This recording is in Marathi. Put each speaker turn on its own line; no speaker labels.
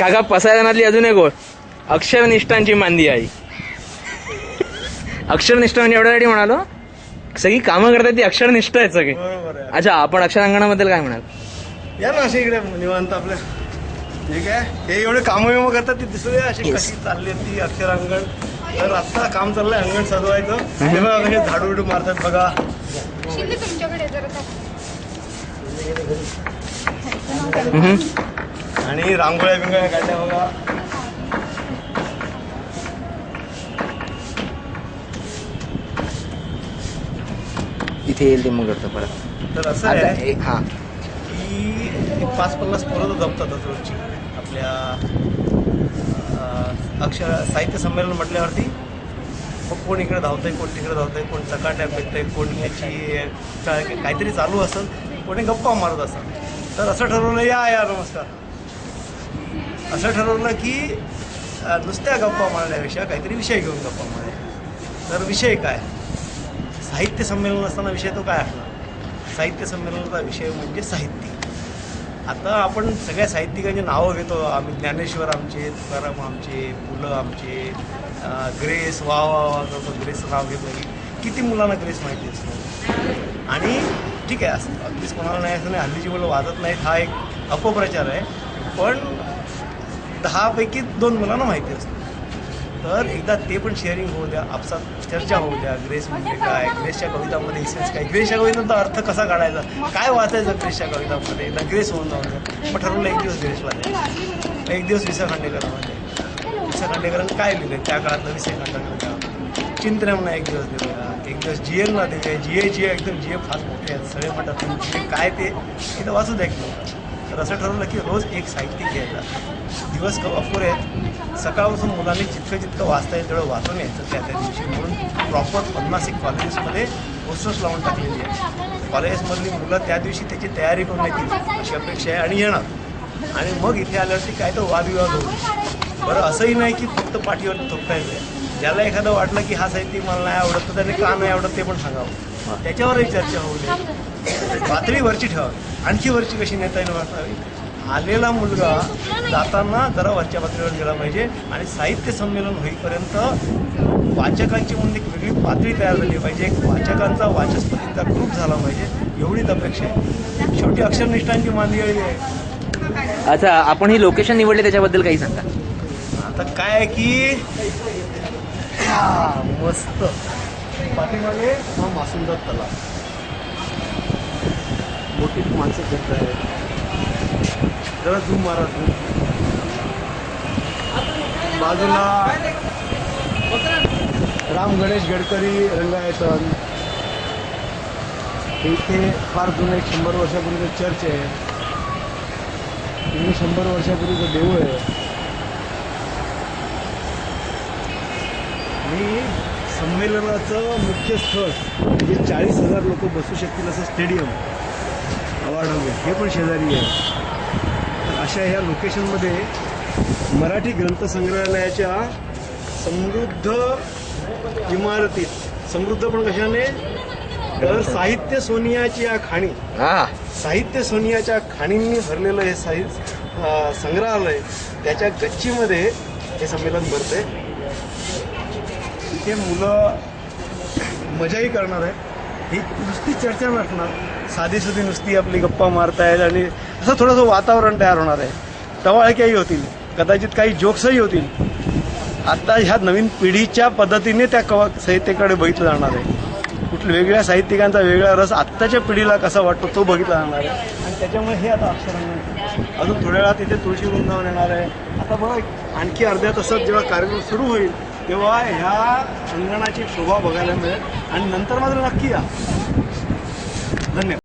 काका पसायदानातली अजून एक ओळ. अक्षरनिष्ठांची मांदी आई. अक्षरनिष्ठ म्हणजे एवढ्यासाठी म्हणालो? सगळी कामं करतात ती अक्षरनिष्ठ आहेत सगळे.
बरोबर आहे.
अच्छा आपण अक्षरांगणाबद्दल काय म्हणाल?
या ना असे इकडे निवांत आपल्या. ठीक आहे? हे एवढे कामं विमं करतात ते दिसू द्या अशी. कशी चालली आहे ती अक्षरांगण? तर आत्ता काम चाललंय अंगण सजवायचं. हे. बघा कसे झाडू बिडू मारतात बघा.
शिंदे तुमच्याकडे.
आणि रांगोळ्या बिंगोळ्या काढल्या बघा.
इथे येईल ते मग करतो परत.
तर असं आहे
हा
की एक पाच पन्नास पोरं तर जमतातच रोजची. आपल्या अक्षर साहित्य संमेलन म्हटल्यावरती मग कोण इकडे धावतंय कोण तिकडे धावतंय कोण चकाट्या पेटतंय कोण याची काहीतरी चालू असेल कोणी गप्पा मारत असेल. तर असं ठरवलं या या नमस्कार. असं ठरवलं की नुसत्या गप्पा मारण्यापेक्षा काहीतरी विषय घेऊन गप्पा मारायच्या तर विषय काय? साहित्य संमेलन असताना विषय तो काय असणार? साहित्य संमेलनाचा विषय म्हणजे साहित्य. आता आपण सगळ्या साहित्यिकांची नावं घेतो. आम्ही ज्ञानेश्वर आमचे तुकाराम आमचे मुलं आमचे ग्रेस वा वा वा करतो ग्रेसचं नाव घेतो किती मुलांना ग्रेस माहिती असतो? आणि ठीक आहे असं अगदीच कोणाला नाही असं नाही हल्लीची मुलं वाजत नाहीत. हा एक अपप्रचार आहे. पण दहापैकी दोन मुलांना माहिती असतं. तर एकदा ते पण शेअरिंग होऊ द्या आपसात चर्चा होऊ द्या. ग्रेस म्हणजे काय? ग्रेसच्या कवितामध्ये इसेन्स काय? ग्रेसच्या कवितांचा अर्थ कसा काढायचा? काय वाचायचं ग्रेसच्या कवितामध्ये? एकदा ग्रेस होऊन जाऊन द्या. मग ठरवलं एक दिवस ग्रेसला द्यायचं एक दिवस विसा खांडेकरांमध्ये. विसा खांडेकरांनी काय लिहिलं त्या काळातलं विसा खांडेकर चिंतऱ्यांना एक दिवस दिलेला एक दिवस जी एलला दिले जी ए जी ए एकदम जी ए फार मोठे आहेत. सगळे म्हणतात पण जी ए काय ते? एकदा वाचू द्या की तर असं ठरवलं की रोज एक साहित्यिक घ्यायचा दिवस क- अपुरे आहेत. सकाळपासून मुलांनी जितकं जितकं वाचता येईल तेवढं वाचून यायचं त्या त्या दिवशी. म्हणून प्रॉपर पन्नास एक कॉलेजेसमध्ये पोस्टर्स लावून टाकलेली आहे. कॉलेजेसमधली मुलं त्या दिवशी त्याची तयारी करून येतील अशी अपेक्षा आहे आणि येणार. आणि मग इथे आल्यावरती काय तर वादविवाद होईल बरं असंही नाही की फक्त पाठीवरती थोपता येते ज्याला एखादं वाटलं की हा साहित्यिक मला नाही आवडत तर त्याने का नाही आवडत ते पण सांगावं. त्याच्यावरही चर्चा होऊ दे. पातळी वरची ठेवावी आणखी वरची कशी नेता येईल वाटावी आलेला मुलगा जाताना जरा वरच्या पातळीवर गेला पाहिजे आणि साहित्य संमेलन होईपर्यंत वाचकांची म्हणून एक वेगळी पातळी तयार झाली पाहिजे. एक वाचकांचा वाचस्पतींचा ग्रुप झाला पाहिजे. एवढीच अपेक्षा आहे. शेवटी अक्षरनिष्ठांची मांदियाळी आहे.
अच्छा आपण ही लोकेशन निवडली त्याच्याबद्दल काही सांगा.
आता काय आहे की मस्त. पाठीमागे हा मासुंदा तलाव. खूप माणसं करत आहेत. जरा झूम मारा झूम बाजूला राम गणेश गडकरी रंगायतन. इथे फार जुनं एक शंभर वर्षापूर्वीचं चर्च आहे. इथे शंभर वर्षापूर्वीचं देऊळ आहे. आणि संमेलनाचं मुख्य स्थळ म्हणजे चाळीस हजार लोक बसू शकतील असं स्टेडियम. अवाढव्य हे पण शेजारी आहे. अशा ह्या लोकेशनमध्ये मराठी ग्रंथसंग्रहालयाच्या समृद्ध इमारतीत समृद्ध पण कशाने? तर साहित्य सोनियाची या खाणी.
हा.
साहित्य सोनियाच्या खाणींनी भरलेलं हे साहित्य संग्रहालय त्याच्या गच्चीमध्ये हे संमेलन भरते इथे मुलं मजाही करणार आहे ही नुसती चर्चा नसणार साधी सुधी नुसती आपली गप्पा मारतायत आणि असं थोडंसं वातावरण तयार होणार आहे. टवाळक्याही होतील. कदाचित काही जोक्सही होतील. आता ह्या नवीन पिढीच्या पद्धतीने त्या कवा साहित्याकडे बघितलं जाणार आहे. कुठल्या वेगळ्या साहित्यिकांचा वेगळा रस आत्ताच्या पिढीला कसा वाटतो तो बघितला जाणार आहे. आणि त्याच्यामुळे हे आता अक्षरांना अजून थोड्या वेळात तिथे तुळशी वृंदावन येणार आहे. आता बघा आणखी अर्ध्या तासात जेव्हा कार्यक्रम सुरू होईल तेव्हा ह्या अंगणाची शोभा बघायला मिळेल. आणि नंतर मात्र नक्की या. धन्यवाद.